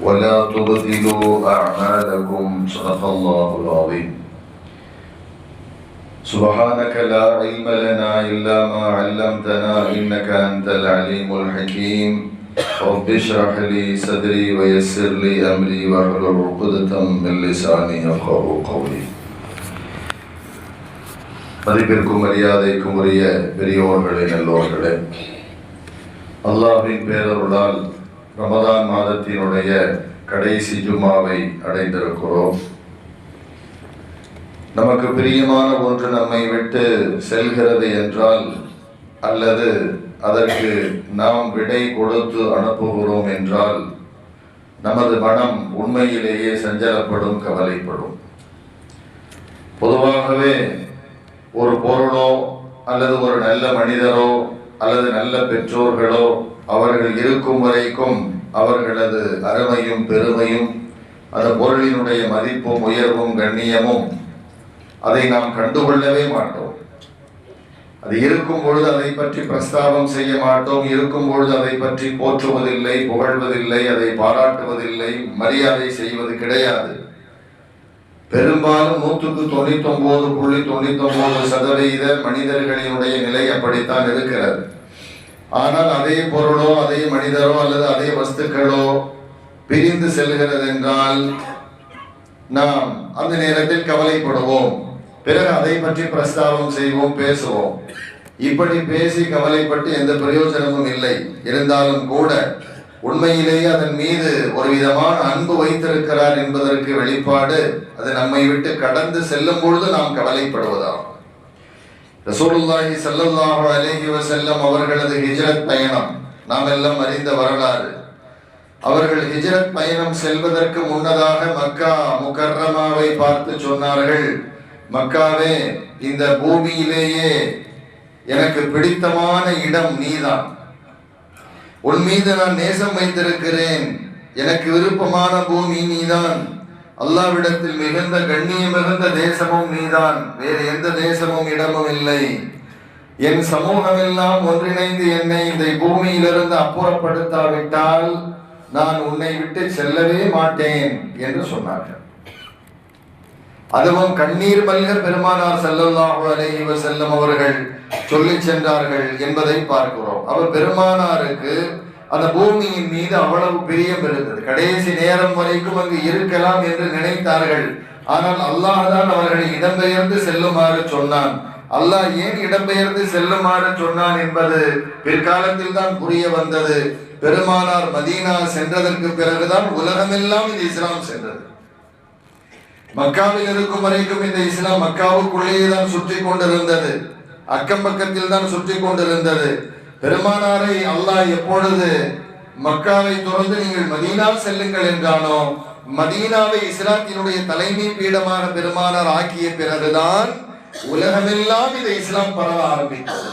ولا تبطلوا أعمالكم صدق الله العظيم سبحانك لا علم لنا إلا ما علمتنا إنك أنت العليم الحكيم رب اشرح لي صدري ويسر لي أمري واحلل عقدة من لساني يفقهوا قولي மதிப்பிற்கும் மரியாதைக்கும் உரிய பெரியோர்களே நல்லோர்களே அல்லாஹ்வின் பேரருளால் ரமதான் மாதத்தினுடைய கடைசி ஜும்மாவை அடைந்திருக்கிறோம். நமக்கு பிரியமான ஒன்று நம்மை விட்டு செல்கிறது என்றால் அல்லது அதற்கு நாம் விடை கொடுத்து அனுப்புகிறோம் என்றால் நமது மனம் உண்மையிலேயே சஞ்சலப்படும் கவலைப்படும். பொதுவாகவே ஒரு பொருளோ அல்லது ஒரு நல்ல மனிதரோ அல்லது நல்ல பெற்றோர்களோ அவர்கள் இருக்கும் வரைக்கும் அவர்களது அருமையும் பெருமையும் அந்த பொருளினுடைய மதிப்பும் உயர்வும் கண்ணியமும் அதை நாம் கண்டுகொள்ளவே மாட்டோம். அது இருக்கும் பொழுது அதை பற்றி பிரஸ்தாபம் செய்ய மாட்டோம். இருக்கும் பொழுது அதை பற்றி போற்றுவதில்லை புகழ்வதில்லை அதை பாராட்டுவதில்லை மரியாதை செய்வது கிடையாது. பெரும்பாலும் நூற்றுக்கு தொண்ணூத்தி ஒன்பது புள்ளி தொண்ணூத்தி ஒன்பது சதவீத மனிதர்களினுடைய நிலை அப்படித்தான் இருக்கிறது. ஆனால் அதே பொருளோ அதே மனிதரோ அல்லது அதே வஸ்துக்களோ பிரிந்து செல்கிறது என்றால் நாம் அந்த நேரத்தில் கவலைப்படுவோம். பிறகு அதை பற்றி பிரஸ்தாபம் செய்வோம் பேசுவோம். இப்படி பேசி கவலைப்பட்டு எந்த பிரயோஜனமும் இல்லை. இருந்தாலும் கூட உண்மையிலேயே அதன் மீது ஒரு விதமான அன்பு வைத்திருக்கிறார் என்பதற்கு வெளிப்பாடு அது நம்மை விட்டு கடந்து செல்லும் பொழுது நாம் கவலைப்படுவதாகும். ரசூலுல்லாஹி ஸல்லல்லாஹு அலைஹி வசல்லம் அவர்களது ஹிஜ்ரத் பயணம். நாம் எல்லாம் அறிந்த வரலாறு. அவர்கள் ஹிஜ்ரத் பயணம் செல்வதற்கு முன்னதாக மக்கா முகர்ரமாவை பார்த்து சொன்னார்கள். மக்காவே இந்த பூமியிலேயே எனக்கு பிடித்தமான இடம் நீதான். உன் மீது நான் நேசம் வைத்திருக்கிறேன். எனக்கு விருப்பமான பூமி நீதான். அல்லாவிடத்தில் மிகுந்த கண்ணியம் மிகுந்த தேசமும் நீதான். வேறு எந்த தேசமும் இடமும் இல்லை. என் சமூகம் எல்லாம் ஒன்றிணைந்து என்னை இந்த பூமியிலிருந்து அப்புறப்படுத்தாவிட்டால் நான் உன்னை விட்டு செல்லவே மாட்டேன் என்று சொன்னார்கள். அதுவும் கண்ணீர் மல்க பெருமானார் செல்லல்லாஹு அலைஹி செல்லும் அவர்கள் சொல்லி சென்றார்கள் என்பதை பார்க்கிறோம். அவர் பெருமானாருக்கு அந்த பூமியின் மீது அவ்வளவு பிரியம் இருந்தது. கடைசி நேரம் வரைக்கும் அங்கு இருக்கலாம் என்று நினைத்தார்கள். ஆனால் அல்லாஹ் தான் அவர்களை இடம்பெயர்ந்து செல்லுமாறு சொன்னான். அல்லாஹ் ஏன் இடம்பெயர்ந்து செல்லுமாறு சொன்னான் என்பது பிற்காலத்தில் தான் புரிய வந்தது. பெருமானார் மதீனா சென்றதற்கு பிறகுதான் உலகமெல்லாம் இந்த இஸ்லாம் சென்றது. மக்காவில் இருக்கும் வரைக்கும் இந்த இஸ்லாம் மக்காவுக்குள்ளேயே தான் சுற்றி கொண்டிருந்தது. அக்கம் பக்கத்தில் தான் சுற்றி கொண்டிருந்தது. பெருமானாரை அல்லாஹ் எப்பொழுது மக்காவை தொடர்ந்து நீங்கள் மதீனா செல்லுங்கள் என்றானோ மதீனாவை இஸ்லாத்தினுடைய தலைமை பீடமாக பெருமானார் ஆக்கிய பிறகுதான் உலகமெல்லாம் இதை இஸ்லாம் பரவ ஆரம்பித்தது.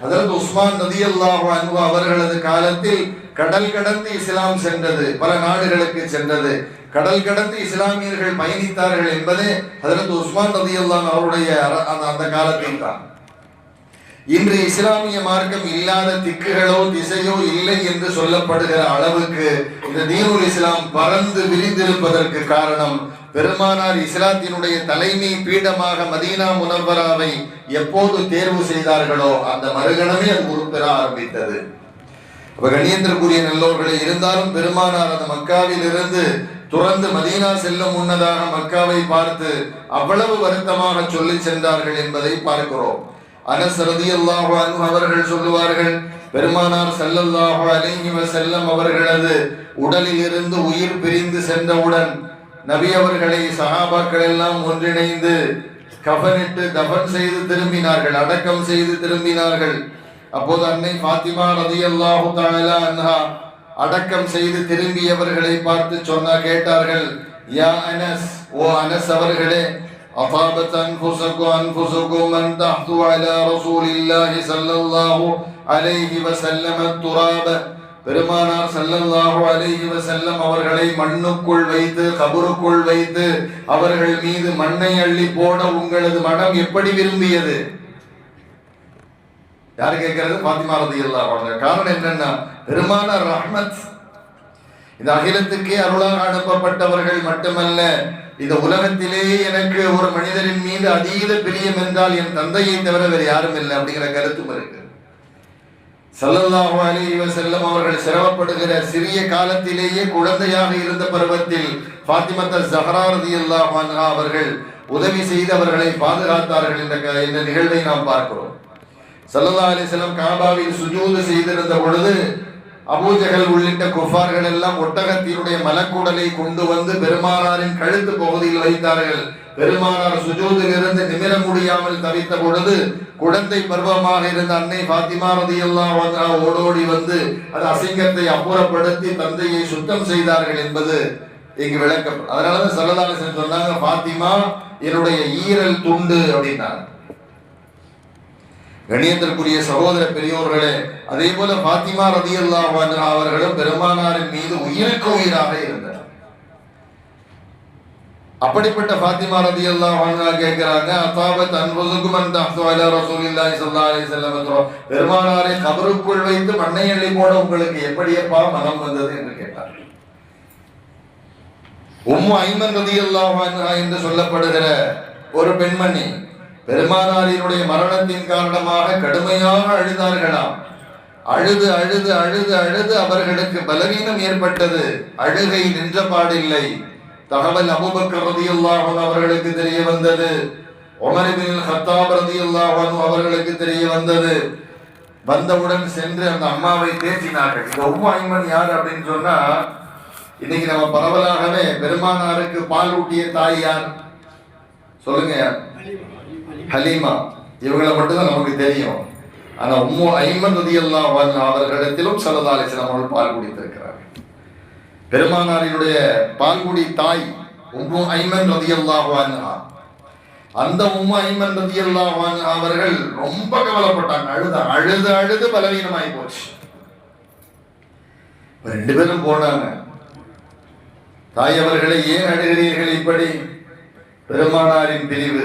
அதாவது உஸ்மான் நதி அல்லாஹ் அவர்களது காலத்தில் கடல் கடந்து இஸ்லாம் சென்றது பல நாடுகளுக்கு சென்றது. கடல் கடந்து இஸ்லாமியர்கள் பயணித்தார்கள் என்பது அதற்கு உஸ்மான் நதி அல்லான் அவருடைய அந்த- அந்த காலத்தில் தான் இன்று இஸ்லாமிய மார்க்கம் இல்லாத திக்குகளோ திசையோ இல்லை என்று சொல்லப்படுகிற அளவுக்கு இந்த தீனுல் இஸ்லாம் பறந்து விரிந்திருப்பதற்கு காரணம் பெருமானார் இஸ்லாத்தினுடைய தலைமை பீடமாக மதீனா முனவராவை எப்போது தேர்வு செய்தார்களோ அந்த மறுகணமே அது உருப்பெற ஆரம்பித்தது. அப்ப கணியத்திற்குரிய நல்லோர்களே இருந்தாலும் பெருமானார் அந்த மக்காவில் இருந்து துறந்து மதீனா செல்லும் முன்னதாக மக்காவை பார்த்து அவ்வளவு வருத்தமாக சொல்லி சென்றார்கள் என்பதை பார்க்கிறோம். அனஸ் ரலியல்லாஹு அவர்கள் சொல்லுவார்கள் பெருமானார் ஸல்லல்லாஹு அலைஹி செல்லம் அவர்களது உடலில் இருந்து உயிர் பிரிந்து சென்றவுடன் நபி அவர்களை சஹாபாக்கள் எல்லாம் ஒன்றிணைந்து கபனிட்டு தபன் செய்து திரும்பினார்கள் அடக்கம் செய்து திரும்பினார்கள். அப்போது அன்னை பாத்திமா ரதி அல்லாஹு தாலா அன்ஹா அடக்கம் செய்து திரும்பியவர்களை பார்த்து சொன்னா கேட்டார்கள் யா அனஸ் ஓ அனஸ் அவர்களே أطابت أنفسكم أنفسكم أن تحثوا على رسول الله صلى الله عليه وسلم التراب பெருமானார் ஸல்லல்லாஹு அலைஹி வஸல்லம் அவர்களை மண்ணுக்குள் வைத்து கபருக்குள் வைத்து அவர்கள் மீது மண்ணை அள்ளி போட உங்களது மனம் எப்படி விரும்பியது யாரு கேட்கறது பாத்திமா ரலியல்லாஹு அன்ஹா காரணம் என்னன்னா பெருமானார் ரஹ்மத் இந்த அகிலத்துக்கே அருளாக அனுப்பப்பட்டவர்கள் மட்டுமல்ல இந்த உலகத்திலே எனக்கு ஒரு மனிதரின் மீது அதீத பிரியம் என்றால் என் தந்தையை தவிர வேறு யாரும் இல்லை அப்படிங்கிற கருத்தும் இருக்கு. சல்லல்லாஹு அலைஹி வஸல்லம் அவர்கள் சிரமப்படுகிற சிறிய காலத்திலேயே குழந்தையாக இருந்த பருவத்தில் பாத்திமத்த ஜஹரா ரலியல்லாஹு அன்ஹா அவர்கள் உதவி செய்து அவர்களை பாதுகாத்தார்கள் என்ற இந்த நிகழ்வை நாம் பார்க்கிறோம். சல்லல்லாஹு அலைஹி வஸல்லம் காபாவில் சுஜூது செய்திருந்த பொழுது அபூஜகல் உள்ளிட்ட குஃபார்கள் எல்லாம் ஒட்டகத்தினுடைய மலக்குடலை கொண்டு வந்து பெருமானாரின் கழுத்து பகுதியில் வைத்தார்கள். பெருமானார் சுஜூதிலிருந்து நிமிர முடியாமல் தவித்த பொழுது குழந்தை பருவமாக இருந்த அன்னை பாத்திமா ரதியெல்லாம் ஓடோடி வந்து அது அசிங்கத்தை அப்புறப்படுத்தி தந்தையை சுத்தம் செய்தார்கள் என்பது இங்கு விளக்கம். அதனாலதான் சரதாலசன் சொன்னாங்க பாத்திமா என்னுடைய ஈரல் துண்டு அப்படின்னாங்க. கணியத்திற்குரிய சகோதர பெரியோர்களே அதே போல பாத்திமா ரதி அல்லாஹ் அவர்களும் பெருமானாரின் மீது உயிருக்கு உயிராக இருந்தார் அப்படிப்பட்ட பாத்திமா ரதியல்லாஹு அன்ஹா கேட்கிறாங்க அத்தாபத் அந்த ரசூலில்லாஹி ஸல்லல்லாஹு அலைஹி வஸல்லம் பெருமானாரை கபருக்குள் வைத்து மண்ணை எள்ளி போட உங்களுக்கு எப்படியப்பா மனம் வந்தது என்று கேட்டார். உம்மு ஐமன் ரதியல்லாஹு அன்ஹா என்று சொல்லப்படுகிற ஒரு பெண்மணி பெருமானாரினுடைய மரணத்தின் காரணமாக கடுமையாக அழுதார்களாம். அழுது அழுது அழுது அழுது அவர்களுக்கு பலவீனம் ஏற்பட்டது. அழுகை நின்ற பாடில்லை. தகவல் அபூபக்கர் ரதியல்லாஹு அவர்களுக்கு தெரிய வந்தது. உமர் ஹத்தாப் ரதியுல்லாஹன் அவர்களுக்கு தெரிய வந்தது. வந்தவுடன் சென்று அந்த அம்மாவை தேற்றினார்கள் இந்த உம்மு ஐமன் யார்? அப்படின்னு சொன்னா இன்னைக்கு நம்ம பரவலாகவே பெருமானாருக்கு பால் ஊட்டிய தாய் யார்? சொல்லுங்க யார்? ஹலீமா இவங்களை மட்டும்தான் நமக்கு தெரியும். ஆனால் உம்மு ஐமன் ரதியல்லாஹு அன்ஹு அவர்களிடத்திலும் ஸல்லல்லாஹு அவர்கள் பால் குடித்திருக்கிறார்கள். பெருமானாரினுடைய பால்குடி தாய் உம்மு ஐமன் ரதியல்லாஹு அன்ஹா. அந்த உம்மு ஐமன் ரதியல்லாஹு அன்ஹா அவர்கள் ரொம்ப கவலைப்பட்டாங்க. அழுத அழுது அழுது பலவீனமாகி போச்சு. ரெண்டு பேரும் போனாங்க. தாய் அவர்களை ஏன் அழுகிறீர்கள் இப்படி? பெருமானாரின் பிரிவு.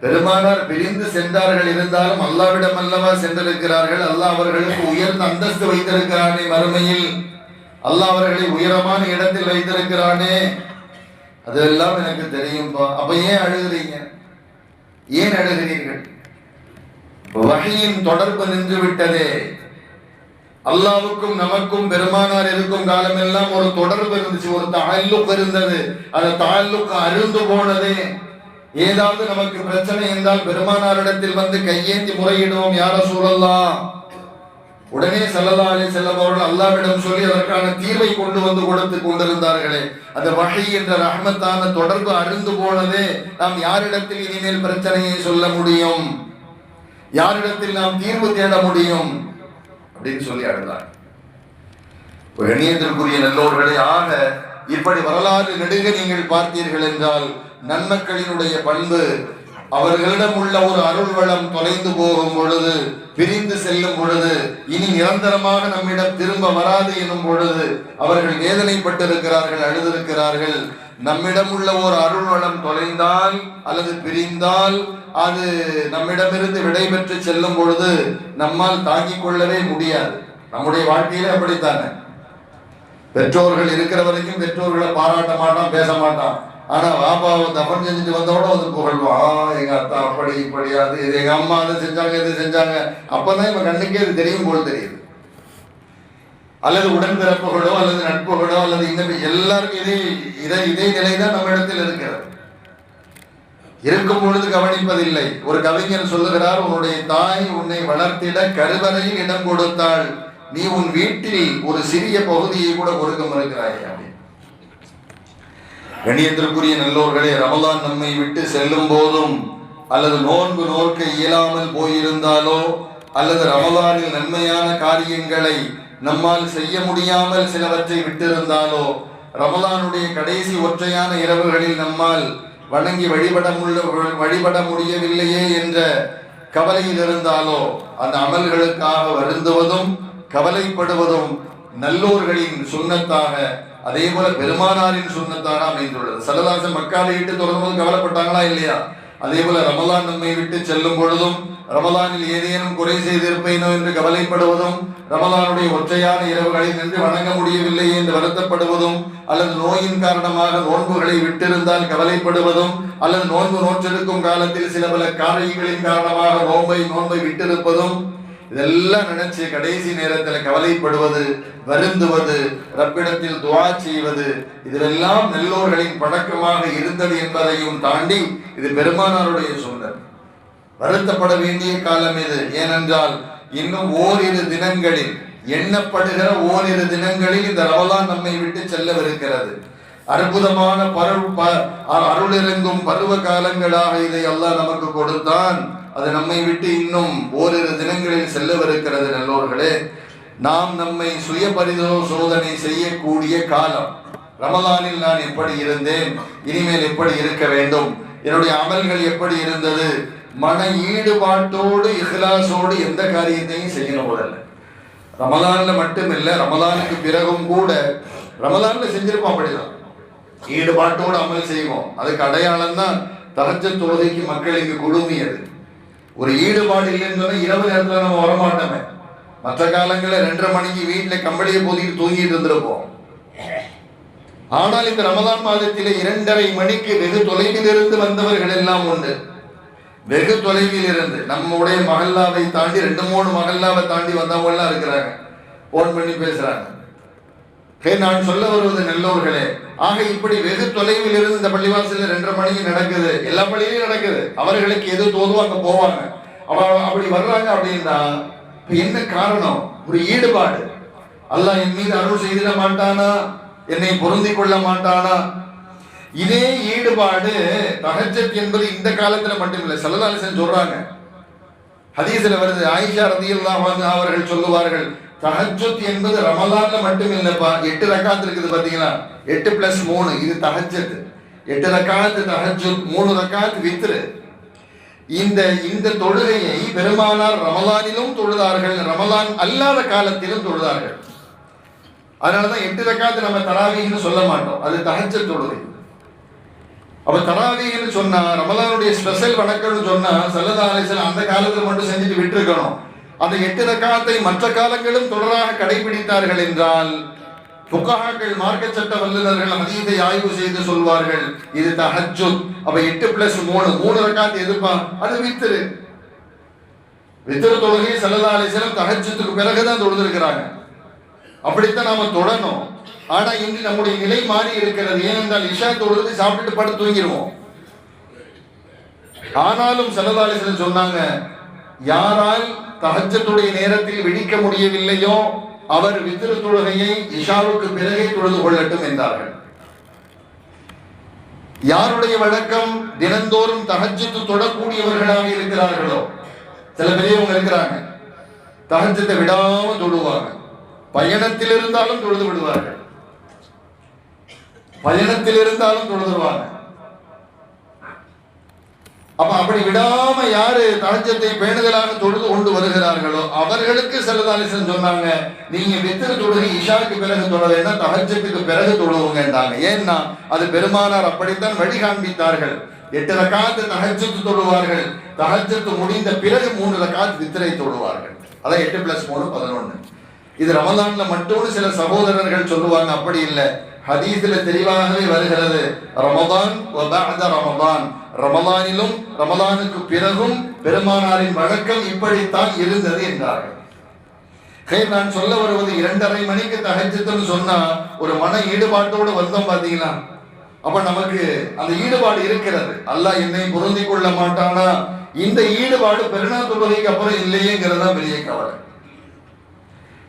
பெருமானார் பிரிந்து சென்றார்கள் இருந்தாலும் அல்லாவிடம் அல்லவா சென்றிருக்கிறார்கள்? அல்லாஹ் அவர்களுக்கு உயர்ந்த அந்தஸ்து வைத்திருக்கிறானே மறுமையில். அல்லாஹ் அவர்களை உயரமான இடத்தில் வைத்திருக்கிறானே. அதெல்லாம் எனக்கு தெரியும்பா. அப்ப ஏன் அழுகிறீங்க? ஏன் அழுகிறீர்கள்? வகையின் தொடர்பு நின்று விட்டதே. அல்லாவுக்கும் நமக்கும் பெருமானார் இருக்கும் காலமெல்லாம் ஒரு தொடர்பு இருந்துச்சு ஒரு தாழ்லுக்கு இருந்தது. அந்த தாழ்லுக்கு அருந்து போனதே. ஏதாவது நமக்கு பிரச்சனை என்றால் பெருமானாரிடத்தில் வந்து கையேந்தி முறையிடுவோம் யார சூழலாம் உடனே செல்லலா அலி செல்லம் அவர்கள் அல்லாவிடம் சொல்லி அதற்கான தீர்வை கொண்டு வந்து கொடுத்து கொண்டிருந்தார்களே. அந்த வகை என்ற ரஹ்மத்தான தொடர்பு அருந்து போனதே நாம் யாரிடத்தில் இனிமேல் பிரச்சனையை சொல்ல முடியும்? யாரிடத்தில் நாம் தீர்வு தேட முடியும்? அப்படின்னு சொல்லி அழுதார். கணியத்திற்குரிய நல்லோர்களே ஆக இப்படி வரலாறு நெடுக நீங்கள் பார்த்தீர்கள் என்றால் நன்மக்களினுடைய பண்பு அவர்களிடம் உள்ள ஒரு அருள் வளம் தொலைந்து போகும் பொழுது பிரிந்து செல்லும் பொழுது இனி நிரந்தரமாக நம்மிடம் திரும்ப வராது எனும் பொழுது அவர்கள் வேதனைப்பட்டிருக்கிறார்கள் அழுதிருக்கிறார்கள். நம்மிடம் உள்ள ஒரு அருள் வளம் தொலைந்தால் அல்லது பிரிந்தால் அது நம்மிடமிருந்து விடைபெற்று செல்லும் பொழுது நம்மால் தாங்கிக் கொள்ளவே முடியாது. நம்முடைய வாழ்க்கையில அப்படித்தானே? பெற்றோர்கள் இருக்கிற வரைக்கும் பெற்றோர்களை பாராட்ட மாட்டான் பேச மாட்டான். ஆனா பாப்பாவை தப்பன் செஞ்சுட்டு வந்தோட வந்து புகழ்வான் எங்க அத்தா அப்படி இப்படி அது இது. எங்க அம்மா அதை செஞ்சாங்க இது செஞ்சாங்க. அப்பதான் இவன் கண்ணுக்கே அது தெரியும் போல் தெரியுது. அல்லது உடன்பிறப்புகளோ அல்லது நட்புகளோ அல்லது இந்த எல்லாருக்கும் இதே இதே இதே நிலை தான் நம்ம இடத்தில் இருக்கிறது. இருக்கும் பொழுது கவனிப்பதில்லை. ஒரு கவிஞர் சொல்லுகிறார் உன்னுடைய தாய் உன்னை வளர்த்திட கருவறையில் இடம் கொடுத்தாள். நீ உன் வீட்டில் ஒரு சிறிய பகுதியை கூட கொடுக்க மறுக்கிறாயா. கணியத்திற்குரிய நல்லோர்களே ரமலான் நம்மை விட்டு செல்லும் போதும் அல்லது நோன்பு நோக்க இயலாமல் போயிருந்தாலோ அல்லது ரமலானில் நன்மையான காரியங்களை நம்மால் செய்ய முடியாமல் சிலவற்றை விட்டிருந்தாலோ ரமலானுடைய கடைசி ஒற்றையான இரவுகளில் நம்மால் வணங்கி வழிபட முள்ள வழிபட முடியவில்லையே என்ற கவலையில் இருந்தாலோ அந்த அமல்களுக்காக வருந்துவதும் கவலைப்படுவதும் நல்லோர்களின் சுண்ணத்தாக அதே போல பெருமானாரின் சுண்ணத்தாக அமைந்துள்ளது. சல்லதாசன் மக்காவை இட்டு தொடர்ந்து கவலைப்பட்டாங்களா இல்லையா? அதே போல ரமலான் நம்மை விட்டு செல்லும் பொழுதும் ரமலானில் ஏதேனும் குறை செய்திருப்பேனோ என்று கவலைப்படுவதும் ரமலானுடைய ஒற்றையான இரவுகளில் நின்று வணங்க முடியவில்லை என்று வருத்தப்படுவதும் அல்லது நோயின் காரணமாக நோன்புகளை விட்டிருந்தால் கவலைப்படுவதும் அல்லது நோன்பு நோற்றெடுக்கும் காலத்தில் சில பல காரணிகளின் காரணமாக நோன்பை நோன்பை விட்டிருப்பதும் இதெல்லாம் நினைச்சு கடைசி நேரத்தில் கவலைப்படுவது வருந்துவது ரப்பிடத்தில் துவா செய்வது இதெல்லாம் நல்லோர்களின் பழக்கமாக இருந்தது என்பதையும் தாண்டி இது பெருமானாருடைய சூழல் வருத்தப்பட வேண்டிய காலம் இது. ஏனென்றால் இன்னும் ஓரிரு தினங்களில் எண்ணப்படுகிற ஓரிரு தினங்களில் இந்த ரமலான் நம்மை விட்டு செல்லவிருக்கிறது. அற்புதமான பருள் ப- அருளிறங்கும் பருவ காலங்களாக இதை எல்லாம் நமக்கு கொடுத்தான். அது நம்மை விட்டு இன்னும் ஓரிரு தினங்களில் செல்லவிருக்கிறது நல்லோர்களே. நாம் நம்மை சுய பரிசோதனை செய்யக்கூடிய காலம். ரமலானில் நான் எப்படி இருந்தேன் இனிமேல் எப்படி இருக்க வேண்டும் என்னுடைய அமல்கள் எப்படி இருந்தது மன ஈடுபாட்டோடு இஹ்லாசோடு எந்த காரியத்தையும் செய்யணும் முதல்ல. ரமலான்ல மட்டும் இல்ல ரமலானுக்கு பிறகும் கூட ரமலான்ல செஞ்சிருப்போம் அப்படிதான். ஈடுபாட்டோடு அமல் செய்வோம். அதுக்கு அடையாளம் தான் தகச்ச தொழுகைக்கு மக்கள் இங்கு குழுமியது. ஒரு ஈடுபாடு இல்லைன்னு சொன்னா இரவு நேரத்தில் நம்ம வரமாட்டோமே. மற்ற காலங்களில் ரெண்டரை மணிக்கு வீட்டில் கம்பளியை போதிட்டு தூங்கிட்டு இருந்திருப்போம். ஆனால் இந்த ரமதான் மாதத்தில் இரண்டரை மணிக்கு வெகு தொலைவில் இருந்து வந்தவர்கள் எல்லாம் உண்டு. வெகு தொலைவில் இருந்து நம்முடைய மகல்லாவை தாண்டி ரெண்டு மூணு மகல்லாவை தாண்டி வந்தவங்க எல்லாம் இருக்கிறாங்க. போன் பண்ணி பேசுறாங்க. நான் சொல்ல வருவது நல்லோர்களே. ஆக இப்படி வெகு தொலைவில் இருந்து இந்த பள்ளிவாசல ரெண்டரை மணிக்கு நடக்குது. எல்லா பள்ளியிலும் நடக்குது. அவர்களுக்கு எது தோதுவோ அங்க போவாங்க. அவ அப்படி வர்றாங்க அப்படின்னா என்ன காரணம்? ஒரு ஈடுபாடு. அல்லாஹ் என் மீது அருள் செய்திட மாட்டானா? என்னை பொருந்தி கொள்ள மாட்டானா? இதே ஈடுபாடு தகச்சத் என்பது இந்த காலத்துல மட்டும் இல்லை சொல்றாங்க. ஹதீஸ்ல வருது. ஆயிஷா ரதியல்லாஹு அவர்கள் சொல்லுவார்கள் தஹஜத் என்பது ரமலான்ல மட்டும் இல்லப்பா. எட்டு ரக்காத்து இருக்குது பாத்தீங்களா எட்டு பிளஸ் மூணு. இது தஹஜத் எட்டு ரக்காத்து தஹஜத் மூணு ரக்காத்து வித்ரு. இந்த இந்த தொழுகையை பெருமானார் ரமலானிலும் தொழுதார்கள். ரமலான் அல்லாத காலத்திலும் தொழுதார்கள். அதனாலதான் எட்டு ரக்காத்து நம்ம தராவின்னு சொல்ல மாட்டோம். அது தஹஜ்ஜத் தொழுகை. அப்ப தராவின்னு சொன்னா ரமலானுடைய ஸ்பெஷல் வணக்கம்னு சொன்னா சல்லதா அந்த காலத்துல மட்டும் செஞ்சுட்டு விட்டுருக்கணும். அந்த எட்டு ரக்காத்தை மற்ற காலங்களும் தொடராக கடைபிடித்தார்கள் என்றால் புகாக்கள் மார்க்க சட்ட வல்லுநர்கள் ஹதீஸை ஆய்வு செய்து சொல்வார்கள் இது தஹஜுத் அப்ப எட்டு பிளஸ் மூணு மூணு ரக்காத்து எதிர்ப்பார் அது வித்திரு. வித்திர தொழுகை சல்லதா அலிஸ்லாம் தஹஜ்ஜுத்துக்கு பிறகுதான் தொழுதிருக்கிறாங்க. அப்படித்தான் நாம தொடணும். ஆனா இன்று நம்முடைய நிலை மாறி இருக்கிறது. ஏனென்றால் இஷா தொழுது சாப்பிட்டுட்டு படுத்து தூங்கிடுவோம் ஆனாலும் செல்லதாலிசன் சொன்னாங்க யாரால் தகச்சத்துடைய நேரத்தில் விழிக்க முடியவில்லையோ அவர் வித்திரு தொழுகையை இஷாவுக்கு பிறகே தொழுது கொள்ளட்டும் என்றார்கள். யாருடைய வழக்கம் தினந்தோறும் தஹஜத்து தொடக்கூடியவர்களாக இருக்கிறார்களோ சில பெரியவங்க இருக்கிறாங்க தஹஜத்தை விடாம தொழுவாங்க. பயணத்தில் இருந்தாலும் தொழுது விடுவார்கள். பயணத்தில் இருந்தாலும் தொழுதுவாங்க அப்ப அப்படி விடாம யாரு தனஞ்சத்தை பேணுதலாக தொழுது கொண்டு வருகிறார்களோ அவர்களுக்கு செல்லதாலிசன் சொன்னாங்க. நீங்க வித்திர தொழுகை இஷாக்கு பிறகு தொழலைன்னா தகஜத்துக்கு பிறகு தொழுவுங்கன்றாங்க ஏன்னா அது பெருமானார் அப்படித்தான் வழி காண்பித்தார்கள். எட்டு ரக்காத்து தகஜத்து தொழுவார்கள். தகஜத்து முடிந்த பிறகு மூன்று ரக்காத்து வித்திரை தொழுவார்கள். அதான் எட்டு பிளஸ் மூணு பதினொன்னு. இது ரமதான்ல மட்டும்னு சில சகோதரர்கள் சொல்லுவாங்க. அப்படி இல்லை. ஹதீஸில் தெளிவாகவே வருகிறது. ரமதான் ரமதான். ரமதானிலும் ரமதானுக்கு பிறகும் பெருமானாரின் வழக்கம் இப்படித்தான் இருந்தது என்றார்கள். நான் சொல்ல வருவது இரண்டரை மணிக்கு தகஜத்துன்னு சொன்னா ஒரு மன ஈடுபாட்டோடு வந்தோம் பாத்தீங்களா அப்ப நமக்கு அந்த ஈடுபாடு இருக்கிறது. அல்லாஹ் என்னை பொருந்தி கொள்ள மாட்டானா? இந்த ஈடுபாடு பெருநாள் தொழுகைக்கு அப்புறம் இல்லையேங்கிறதா பெரிய கவலை.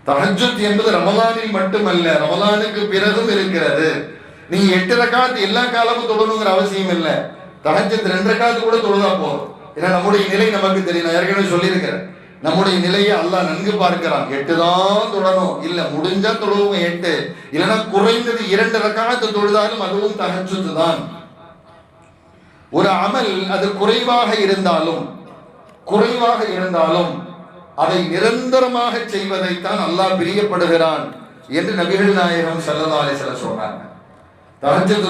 தஹஜத் என்பது ரமலானில் மட்டுமல்ல ரமலானுக்கு பிறகும் இருக்கிறது. நீங்க எட்டு ரக்காத்து எல்லா காலமும் தொடணுங்கிற அவசியம் இல்லை. தஹஜத் ரெண்டு ரக்காத்து கூட தொழுதா போதும். ஏன்னா நம்முடைய நிலை நமக்கு தெரியும். நான் ஏற்கனவே சொல்லியிருக்கிறேன். நம்முடைய நிலையை அல்லாஹ் நன்கு பார்க்கிறான். எட்டு தான் தொடணும் இல்ல முடிஞ்சா தொழுவுங்க எட்டு. இல்லைன்னா குறைந்தது இரண்டு ரக்காத்து தொழுதாலும் அதுவும் தகச்சுத்து தான். ஒரு அமல் அது குறைவாக இருந்தாலும் குறைவாக இருந்தாலும் அதை நிரந்தரமாக செய்வதைத்தான் அல்லாஹ் பிரியப்படுகிறான் என்று நபிகள் நாயகம் ஸல்லல்லாஹு அலைஹி சொல்றாங்க சொன்னாங்க.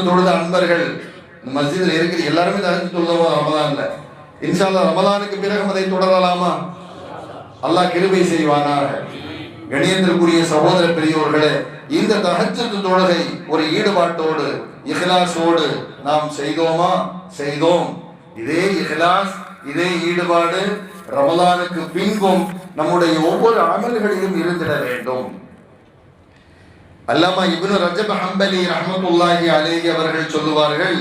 தொழுத அன்பர்கள் இந்த மஸ்ஜிதில் இருக்கிற எல்லாருமே தகச்சு சொல்லுவோம் ரமதான்ல இன்ஷால்லா ரமதானுக்கு பிறகு அதை தொடரலாமா? அல்லாஹ் கிருபை செய்வானாக. கணியத்திற்குரிய சகோதர பெரியோர்களே இந்த தகச்சத்து தொழுகை ஒரு ஈடுபாட்டோடு இஹ்லாஸோடு நாம் செய்தோமா? செய்தோம். இதே இஹ்லாஸ் இதே ஈடுபாடு ரமலானுக்கு பின்பும் நம்முடைய ஒவ்வொரு அமல்களிலும் இருந்திட வேண்டும். அல்லாமா இப்னு ரஜப் ஹம்பலி ரஹமத்துல்லாஹி அலேஹி அவர்கள் சொல்லுவார்கள்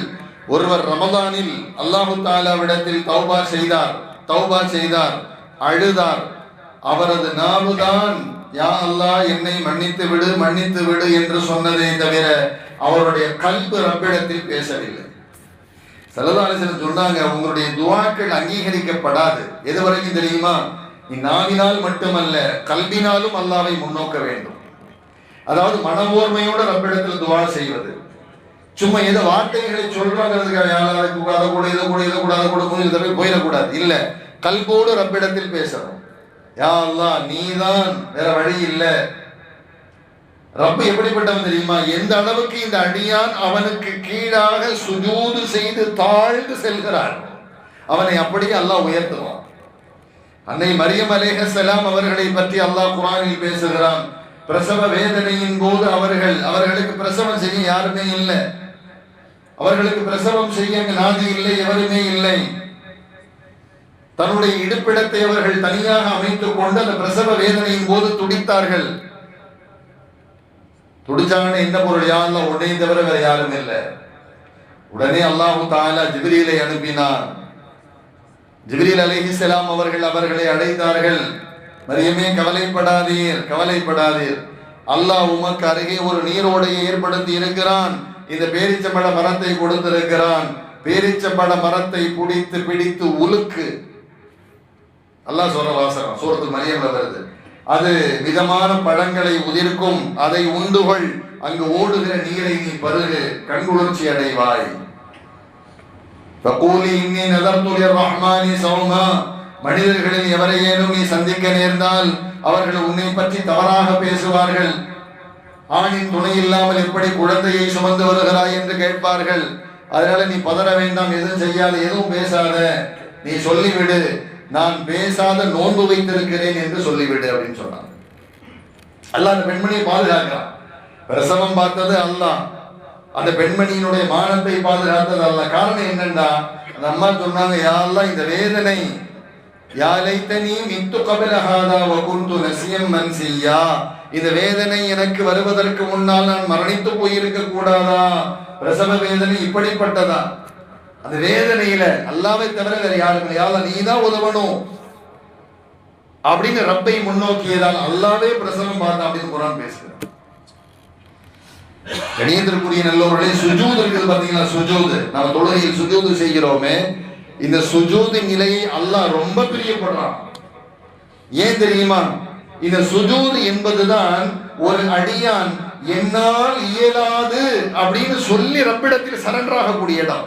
ஒருவர் ரமதானில் அல்லாஹு தாலாவிடத்தில் தௌபா செய்தார் தௌபா செய்தார் அழுதார் அவரது நாவுதான் யா அல்லாஹ் என்னை மன்னித்து விடு மன்னித்து விடு என்று சொன்னதே தவிர அவருடைய கல்பு ரப்பிடத்தில் பேசவில்லை. சலதாலசன் சொன்னாங்க உங்களுடைய துவாக்கள் அங்கீகரிக்கப்படாது. எது வரைக்கும் தெரியுமா? நீ நாவினால் மட்டுமல்ல கல்வினாலும் அல்லாவை முன்னோக்க வேண்டும். அதாவது மனவோர்மையோட ரப்பிடத்தில் துவா செய்வது. சும்மா ஏதோ வார்த்தைகளை சொல்றாங்கிறதுக்காக யாராவது அதை கூட இதை கூட இதை கூட அதை கூட இதை போய் போயிடக்கூடாது. இல்ல கல்போடு ரப்பிடத்தில் பேசணும். யா அல்லாஹ் நீதான் வேற வழி இல்லை. ரப்ப எப்படிப்பட்டவன் தெரியுமா? எந்த அளவுக்கு இந்த அடியான் அவனுக்கு கீழாக சுஜூது செய்து தாழ்ந்து செல்கிறான் அவனை அப்படியே அல்லாஹ் உயர்த்துவான். அன்னை மரியம் செலாம் அவர்களை பற்றி அல்லாஹ் குரானில் பேசுகிறான். பிரசவ வேதனையின் போது அவர்கள் அவர்களுக்கு பிரசவம் செய்ய யாருமே இல்லை. அவர்களுக்கு பிரசவம் செய்ய நாதி இல்லை எவருமே இல்லை. தன்னுடைய இடுப்பிடத்தை அவர்கள் தனியாக அமைத்துக் கொண்டு அந்த பிரசவ வேதனையின் போது துடித்தார்கள். துடிச்சாங்கன்னு என்ன பொருள் யாரும் உடனே தவிர வேற யாரும் இல்லை. உடனே அல்லாஹு தாலா ஜிப்ரீலை அனுப்பினான். ஜிப்ரீல் அலிஹிசலாம் அவர்கள் அவர்களை அடைந்தார்கள். மரியமே கவலைப்படாதீர் கவலைப்படாதீர். அல்லாஹ் உமக்கு அருகே ஒரு நீரோடையை ஏற்படுத்தி இருக்கிறான். இந்த பேரிச்சம்பழ மரத்தை கொடுத்திருக்கிறான். பேரிச்சம்பழ மரத்தை பிடித்து பிடித்து உலுக்கு. அல்லாஹ் சொல்ற வாசகம் சூரத்து மரியம்ல வருது. அது விதமான பழங்களை உதிர்க்கும். அதை உண்டுகொள். அங்கு ஓடுகிற நீரை நீ பருகு. கண்குளிர்ச்சி அடைவாய். மனிதர்களில் எவரையேனும் நீ சந்திக்க நேர்ந்தால் அவர்கள் உன்னை பற்றி தவறாக பேசுவார்கள். ஆணின் துணை இல்லாமல் எப்படி குழந்தையை சுமந்து வருகிறாய் என்று கேட்பார்கள். அதனால நீ பதற வேண்டாம் எதுவும் செய்யாத எதுவும் பேசாத. நீ சொல்லிவிடு. நான் பேசாத நோன்பு வைத்திருக்கிறேன் என்று சொல்லிவிடு அப்படின்னு சொன்னான் அல்லாஹ் அந்த பெண்மணியை பாதுகாக்கிறான். பிரசவம் பார்த்தது அல்லாஹ். அந்த பெண்மணியினுடைய மானத்தை பாதுகாத்தது அல்ல காரணம் என்னன்னா அந்த அம்மா சொன்னாங்க யாரெல்லாம் இந்த வேதனை யாலைத்தனி மித்து கபிலஹாதா வகுந்து நசியம் மன்சியா. இந்த வேதனை எனக்கு வருவதற்கு முன்னால் நான் மரணித்து போயிருக்க கூடாதா? பிரசவ வேதனை இப்படிப்பட்டதா? அந்த வேதனையில அல்லாவை தவிர வேற யாரும் யாரா நீ தான் உதவணும். அப்படின்னு ரப்பை முன்னோக்கியதால் அல்லாவே பிரசவம் பார்த்தான் அப்படின்னு குரான் பேசுகிறான் கணியத்திற்குரிய நல்லவர்களே சுஜூத் இருக்குது பாத்தீங்களா சுஜூது. நம்ம தொழுகையில் சுஜூது செய்கிறோமே. இந்த சுஜூது நிலையை அல்லாஹ் ரொம்ப பிரியப்படுறான். ஏன் தெரியுமா? இந்த சுஜூது என்பதுதான் ஒரு அடியான் என்னால் இயலாது அப்படின்னு சொல்லி ரப்பிடத்தில் சரண்டர் இடம்.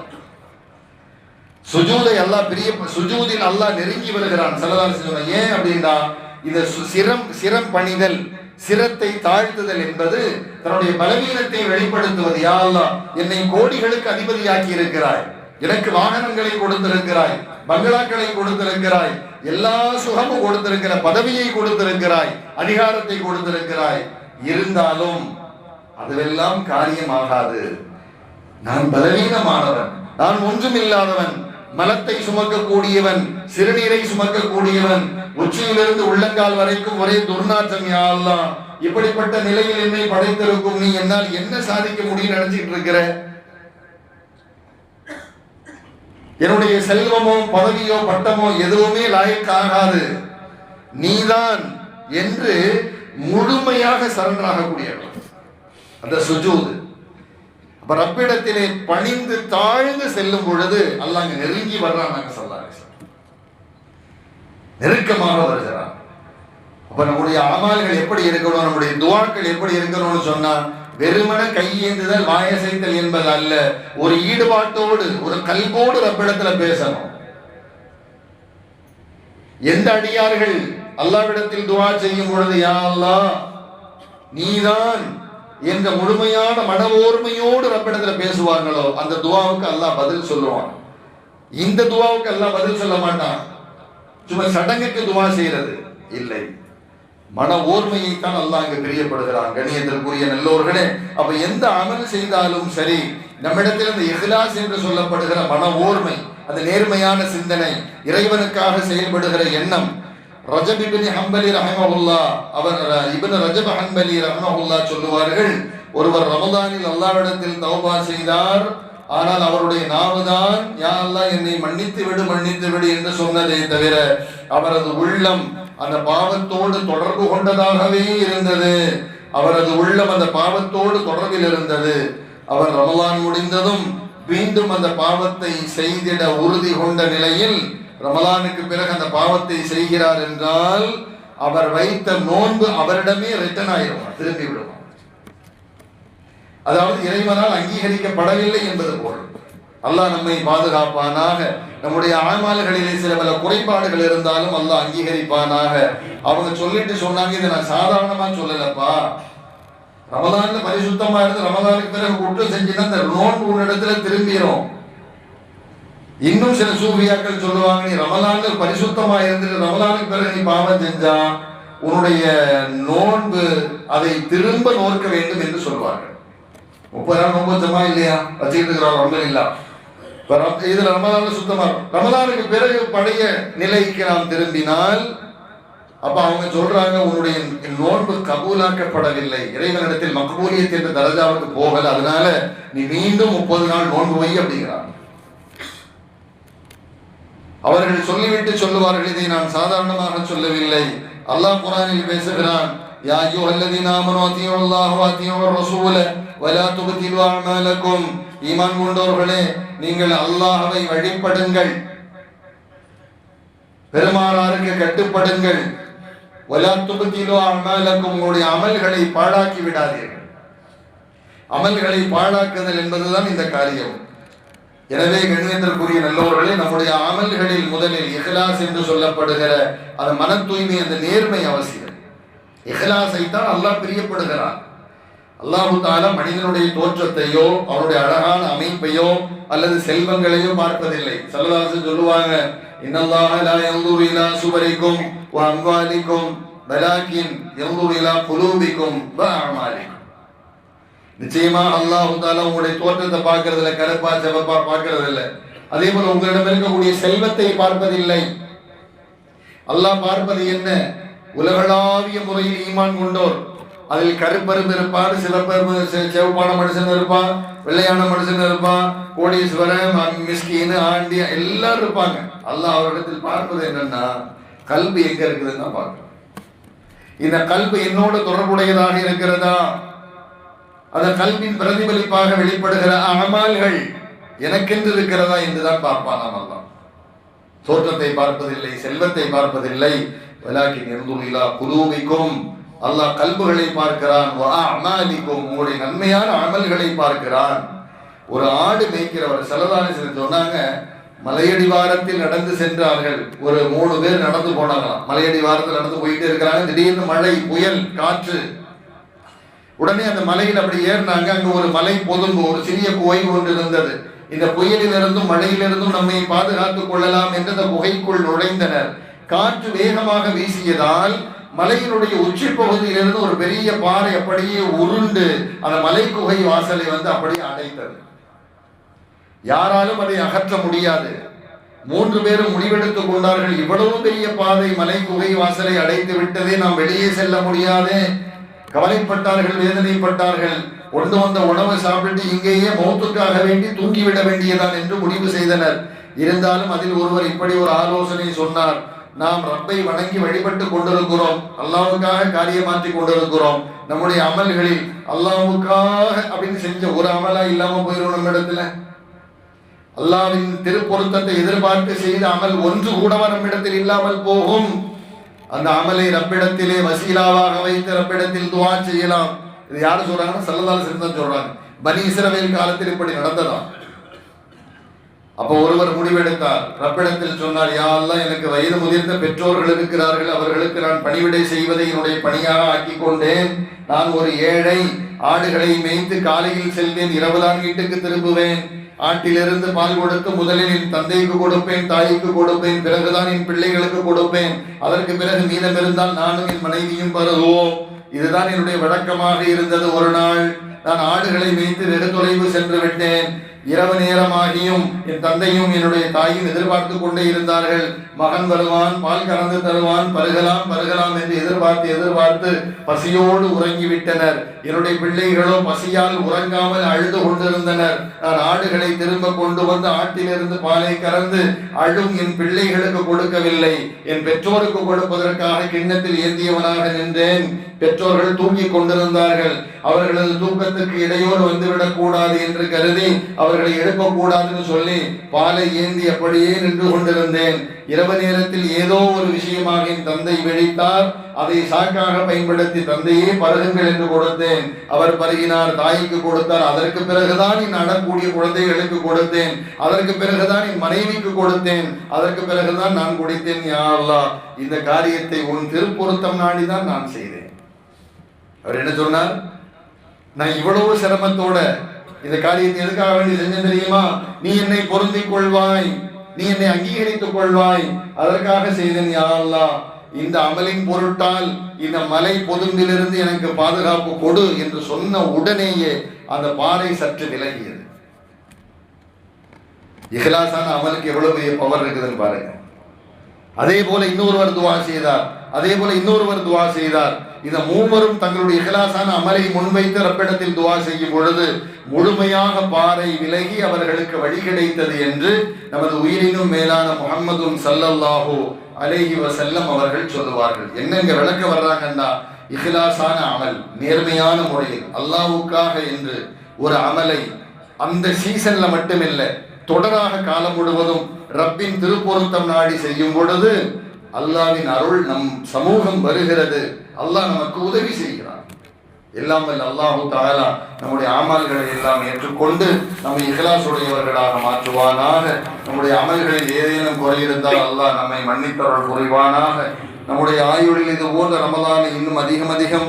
சுஜூதை அல்லாஹ் பிரிய சுஜூதில் அல்லாஹ் நெருங்கி வருகிறான். சலதான சொல்லுவாங்க ஏன் அப்படின்னா இந்த சு- சிரம் சிரம் பணிதல் சிரத்தை தாழ்த்துதல் என்பது தன்னுடைய பலவீனத்தை வெளிப்படுத்துவது. யா என்னை கோடிகளுக்கு அதிபதியாக்கி இருக்கிறாய். எனக்கு வாகனங்களை கொடுத்திருக்கிறாய் பங்களாக்களை கொடுத்திருக்கிறாய் எல்லா சுகமும் கொடுத்திருக்கிற பதவியை கொடுத்திருக்கிறாய் அதிகாரத்தை கொடுத்திருக்கிறாய். இருந்தாலும் அதுவெல்லாம் காரியமாகாது. நான் பலவீனமானவன் நான் ஒன்றும் இல்லாதவன் மலத்தை சுமக்கக்கூடியவன் சிறுநீரை சுமக்கக்கூடியவன் உச்சியிலிருந்து உள்ளங்கால் வரைக்கும் ஒரே துர்நாற்றம் யாழ்லாம் இப்படிப்பட்ட நிலையில் என்னை படைத்திருக்கும் நீ என்னால் என்ன சாதிக்க முடியும் நினைச்சிட்டு இருக்கிற? என்னுடைய செல்வமோ பதவியோ பட்டமோ எதுவுமே லாயக்காகாது. நீதான் என்று முழுமையாக சரணாகக்கூடியவன் அந்த சுஜூது. அப்ப ரப்பிடத்திலே பணிந்து தாழ்ந்து செல்லும் பொழுது அல்லாங்க அங்க நெருங்கி வர்றாங்க நாங்க நெருக்கமாக வருகிறார் அப்ப நம்முடைய அமால்கள் எப்படி இருக்கணும் நம்முடைய துவாக்கள் எப்படி இருக்கணும்னு சொன்னா வெறுமன கையேந்துதல் வாயசைத்தல் என்பது அல்ல. ஒரு ஈடுபாட்டோடு ஒரு கல்வோடு ரப்பிடத்துல பேசணும். எந்த அடியார்கள் அல்லாவிடத்தில் துவா செய்யும் பொழுது யா அல்லாஹ் நீதான் என்ற முழுமையான மன ஓர்மையோடு ரப்பிடத்துல பேசுவாங்களோ அந்த துவாவுக்கு அல்லாஹ் பதில் சொல்லுவான். இந்த துவாவுக்கு அல்லாஹ் பதில் சொல்ல மாட்டான். சும்மா சடங்குக்கு துவா செய்யறது இல்லை. மன ஓர்மையை தான் அல்லாஹ் இங்கு பிரியப்படுகிறான். கணியத்திற்குரிய நல்லோர்களே அப்ப எந்த அமல் செய்தாலும் சரி நம்மிடத்தில் இந்த இஹ்லாஸ் என்று சொல்லப்படுகிற மன ஓர்மை அந்த நேர்மையான சிந்தனை இறைவனுக்காக செயல்படுகிற எண்ணம் ரஜப் இப்னு ஹம்பலி ரஹமஹுல்லா. அவர் இபன் ரஜப் ஹம்பலி ரஹமஹுல்லா சொல்லுவார்கள் ஒருவர் ரமதானில் அல்லாவிடத்தில் தௌபா செய்தார் ஆனால் அவருடைய நாவுதான் யா அல்லா என்னை மன்னித்து விடு மன்னித்து விடு என்று சொன்னதே தவிர அவரது உள்ளம் அந்த பாவத்தோடு தொடர்பு கொண்டதாகவே இருந்தது. அவரது உள்ளம் அந்த பாவத்தோடு தொடர்பில் இருந்தது. அவர் ரமலான் முடிந்ததும் மீண்டும் அந்த பாவத்தை செய்திட உறுதி கொண்ட நிலையில் ரமலானுக்கு பிறகு அந்த பாவத்தை செய்கிறார் என்றால் அவர் வைத்த நோன்பு அவரிடமே ரிட்டர்ன் ஆயிரும் திரும்பி விடுவார் அதாவது இறைவனால் அங்கீகரிக்கப்படவில்லை என்பது பொருள் அல்லாஹ் நம்மை பாதுகாப்பானாக நம்முடைய ஆழ்மால்களிலே சில பல குறைபாடுகள் இருந்தாலும் அல்லாஹ் அங்கீகரிப்பானாக. அவங்க சொல்லிட்டு சொன்னாங்க இதை நான் சாதாரணமா சொல்லலப்பா. ரமலான்ல பரிசுத்தமா இருந்து ரமலானுக்கு பிறகு குற்றம் செஞ்சுன்னா இந்த நோன்பு உன்னிடத்துல திரும்பிடும் இன்னும் சில சூஃபியாக்கள் சொல்லுவாங்க நீ ரமலான்னு பரிசுத்தமா இருந்துட்டு ரமலானுக்கு பிறகு நீ பாவம் செஞ்சா உன்னுடைய நோன்பு அதை திரும்ப நோக்க வேண்டும் என்று சொல்வார்கள். முப்பது நாள் நோன்பு வச்சோமா இல்லையா? வச்சுக்கிட்டு இருக்கிறோம் ரொம்ப இல்லா. இதுல ரமலான சுத்தமா ரமலானுக்கு பிறகு பழைய நிலைக்கு நாம் திரும்பினால் அப்ப அவங்க சொல்றாங்க உன்னுடைய நோன்பு கபூலாக்கப்படவில்லை. இறைவனிடத்தில் மக்பூலியத் என்ற தரஜாவுக்கு போகல. அதனால நீ மீண்டும் முப்பது நாள் நோன்பு வை அப்படிங்கிறாங்க. அவர்கள் சொல்லிவிட்டு சொல்லுவார்கள் இதை நான் சாதாரணமாக சொல்லவில்லை. அல்லாஹ் குரானில் பேசுகிறான் يا أيها الذين آمنوا أطيعوا الله وأطيعوا الرسول ولا تبطلوا أعمالكم ஈமான் கொண்டவர்களே நீங்கள் அல்லாஹ்வை வழிபடுங்கள். பெருமானாருக்கு கட்டுப்படுங்கள். வலா துப்திலு அமாலக்கும் உங்களுடைய அமல்களை பாழாக்கி விடாதீர்கள். அமல்களை பாழாக்குதல் என்பதுதான் இந்த காரியம் எனவே கண்ணியத்திற்குரிய நல்லவர்களே நம்முடைய அமல்களில் முதலில் இஹ்லாஸ் என்று சொல்லப்படுகிற அந்த மன தூய்மை அந்த நேர்மை அவசியம். இஹ்லாஸை தான் அல்லாஹ் பிரியப்படுகிறான். அல்லாஹு தாலா மனிதனுடைய தோற்றத்தையோ அவனுடைய அழகான அமைப்பையோ அல்லது செல்வங்களையோ பார்ப்பதில்லை. சல்லதாசன் சொல்லுவாங்க இன்னல்லாஹ லா யன்துரு இலா சுவரிக்கும் வ அம்வாலிக்கும் பலாக்கின் யன்துரு இலா குலூபிக்கும் வ அமாலிக்கும். நிச்சயமா அல்லாஹ் தாலா உங்களுடைய தோற்றத்தை பார்க்கறதில்ல கருப்பா செவப்பா பார்க்கறது இல்லை அதே போல உங்களிடம் இருக்கக்கூடிய செல்வத்தை பார்ப்பதில்லை. அல்லாஹ் பார்ப்பது என்ன? உலகளாவிய முறையில் ஈமான் கொண்டோர். அதில் கருப்பரும் இருப்பார் சிவப்பரும் செவப்பான மனுஷன் இருப்பான் வெள்ளையான மனுஷன் இருப்பான் கோடீஸ்வரன் மிஸ்கின்னு ஆண்டி எல்லாரும் இருப்பாங்க. அல்லாஹ் அவரிடத்தில் பார்ப்பது என்னன்னா கல்வி எங்க இருக்குதுன்னு தான் பார்க்கணும். இந்த கல்வி என்னோட தொடர்புடையதாக இருக்கிறதா? அந்த கல்வியின் பிரதிபலிப்பாக வெளிப்படுகிற அமல்கள் எனக்கென்று இருக்கிறதா என்றுதான் பார்ப்பான் நாம் தோற்றத்தை பார்ப்பதில்லை செல்வத்தை பார்ப்பதில்லை. வலாக்கின் இருந்துள்ளா குலூபிக்கும். அல்லாஹ் கல்புகளை பார்க்கிறான். உங்களுடைய நன்மையான அமல்களை பார்க்கிறான். ஒரு ஆடு மேய்க்கிறவர் செலதான சொன்னாங்க மலையடிவாரத்தில் நடந்து சென்றார்கள். ஒரு மூணு பேர் நடந்து போனாங்களாம். மலையடிவாரத்தில் நடந்து போயிட்டே இருக்கிறாங்க. திடீர்னு மழை புயல் காற்று. உடனே அந்த மலையில் அப்படி ஏறினாங்க. அங்க ஒரு மலை பொதும்பு ஒரு சிறிய குகை ஒன்று இருந்தது. இந்த புயலிலிருந்தும் மழையிலிருந்தும் நம்மை பாதுகாத்துக் கொள்ளலாம் என்று அந்த குகைக்குள் நுழைந்தனர். காற்று வேகமாக வீசியதால் மலையினுடைய உச்சி பகுதியிலிருந்து ஒரு பெரிய பாறை அப்படியே உருண்டு அந்த மலை குகை வாசலை வந்து அப்படியே அடைத்தது. யாராலும் அதை அகற்ற முடியாது. மூன்று பேரும் முடிவெடுத்துக் கொண்டார்கள். இவ்வளவு பெரிய பாதை மலை குகை வாசலை அடைத்து விட்டதே நாம் வெளியே செல்ல முடியாதே. கவலைப்பட்டார்கள் வேதனைப்பட்டார்கள். கொண்டு வந்த உணவை சாப்பிட்டு இங்கேயே மௌத்துக்காக வேண்டி தூங்கிவிட வேண்டியதான் என்று முடிவு செய்தனர். இருந்தாலும் அதில் ஒருவர் இப்படி ஒரு ஆலோசனை சொன்னார். நாம் ரப்பை வணங்கி வழிபட்டு கொண்டிருக்கிறோம். அல்லாவுக்காக காரியமாற்றி கொண்டிருக்கிறோம். நம்முடைய அமல்களில் அல்லாவுக்காக அப்படின்னு செஞ்ச ஒரு அமலா இல்லாம போயிடும் நம்ம இடத்துல. அல்லாவின் திருப்பொருத்தத்தை எதிர்பார்த்து செய்த அமல் ஒன்று கூடவா நம்மிடத்தில் இல்லாமல் போகும். அந்த அமலை ரப்பிடத்திலே வசீலாவாக வைத்து ரப்பிடத்தில் துவா செய்யலாம். இது யார் சொல்றாங்கன்னா சல்லதால சிறந்தன் சொல்றாங்க. பனி இஸ்ரவேல் காலத்தில் இப்படி நடந்ததான் அப்போ ஒருவர் முடிவெடுத்தார். ரப்பிடத்தில் சொன்னார் யாரெல்லாம் எனக்கு வயது முதிர்ந்த பெற்றோர்கள் இருக்கிறார்கள். அவர்களுக்கு நான் பணிவிடை செய்வதை என்னுடைய பணியாக ஆக்கி கொண்டேன். நான் ஒரு ஏழை ஆடுகளை மேய்த்து காலையில் செல்வேன் இரவுதான் வீட்டுக்கு திரும்புவேன். ஆட்டிலிருந்து பால் கொடுத்து முதலில் என் தந்தைக்கு கொடுப்பேன் தாய்க்கு கொடுப்பேன் பிறகுதான் என் பிள்ளைகளுக்கு கொடுப்பேன். அதற்கு பிறகு மீதம் இருந்தால் நானும் என் மனைவியும் பருகுவோம் இதுதான் என்னுடைய வழக்கமாக இருந்தது. ஒரு நாள் நான் ஆடுகளை மேய்த்து வெகு தொலைவு சென்று விட்டேன். இரவு நேரமாகியும் என் தந்தையும் என்னுடைய தாயும் எதிர்பார்த்து கொண்டே இருந்தார்கள். மகன் வருவான் பால் கறந்து தருவான் பருகலாம் பருகலாம் என்று எதிர்பார்த்து எதிர்பார்த்து பசியோடு உறங்கிவிட்டனர். என்னுடைய பிள்ளைகளோ பசியால் உறங்காமல் அழுது கொண்டிருந்தனர். நான் ஆடுகளை திரும்ப கொண்டு வந்து ஆட்டிலிருந்து பாலை கறந்து அழும் என் பிள்ளைகளுக்கு கொடுக்கவில்லை. என் பெற்றோருக்கு கொடுப்பதற்காக கிண்ணத்தில் ஏந்தியவனாக நின்றேன். பெற்றோர்கள் தூங்கிக் கொண்டிருந்தார்கள். அவர்களது தூக்கத்துக்கு இடையோடு வந்துவிடக் கூடாது என்று கருதி அவர்களை எழுப்பக்கூடாதுன்னு சொல்லி பாலை ஏந்தி அப்படியே நின்று கொண்டிருந்தேன். இரவு இரவு நேரத்தில் ஏதோ ஒரு விஷயமாக என் தந்தை விழித்தார். அதை சாக்காக பயன்படுத்தி தந்தையே பருகுங்கள் என்று கொடுத்தேன். அவர் பருகினார் தாய்க்கு கொடுத்தார். அதற்கு பிறகுதான் என் அடக்கூடிய குழந்தைகளுக்கு கொடுத்தேன். அதற்கு பிறகுதான் என் மனைவிக்கு கொடுத்தேன். அதற்கு பிறகுதான் நான் குடித்தேன் யா இந்த காரியத்தை உன் திருப்பொருத்தம் நாடிதான் நான் செய்தேன். அவர் என்ன சொன்னார்? நான் இவ்வளவு சிரமத்தோட இந்த காரியத்தை எதுக்காக வேண்டி செஞ்சேன் தெரியுமா? நீ என்னை பொருந்திக் கொள்வாய். நீ என்னை அங்கீகரித்துக் கொள்வாய். அதற்காக செய்தேன் யாரல்லா இந்த அமலின் பொருட்டால் இந்த மலை பொதுந்திலிருந்து எனக்கு பாதுகாப்பு கொடு என்று சொன்ன உடனேயே அந்த பாறை சற்று விலகியது. இஹ்லாஸான அமலுக்கு எவ்வளவு பெரிய பவர் இருக்குதுன்னு பாருங்க. அதே போல இன்னொருவர் துவா செய்தார். அதே போல இன்னொருவர் துவா செய்தார். இந்த மூவரும் தங்களுடைய இகலாசான அமலை முன்வைத்து ரப்பிடத்தில் துவா செய்யும் பொழுது முழுமையாக பாறை விலகி அவர்களுக்கு வழி கிடைத்தது என்று நமது உயிரினும் மேலான முகம்மதும் சல்லல்லாஹோ அலேஹி வசல்லம் அவர்கள் சொல்லுவார்கள். என்னங்க விளக்க வர்றாங்கன்னா இஹ்லாஸான அமல் நேர்மையான முறையில் அல்லாவுக்காக என்று ஒரு அமலை அந்த சீசன்ல மட்டுமில்லை தொடராக காலம் முழுவதும் ரப்பின் திருப்பொருத்தம் நாடி செய்யும் பொழுது அல்லாவின் அருள் நம் சமூகம் வருகிறது. அல்லாஹ் நமக்கு உதவி செய்கிறான். எல்லாம் வல்ல அல்லாஹு தாலா நம்முடைய அமல்களை எல்லாம் ஏற்றுக்கொண்டு நம்மை இகலாசுடையவர்களாக மாற்றுவானாக. நம்முடைய அமல்களில் ஏதேனும் குறை இருந்தால் அல்லாஹ் நம்மை மன்னித்தவர்கள் புரிவானாக. நம்முடைய ஆயுளில் இது போன்ற ரமலானை இன்னும் அதிகம் அதிகம்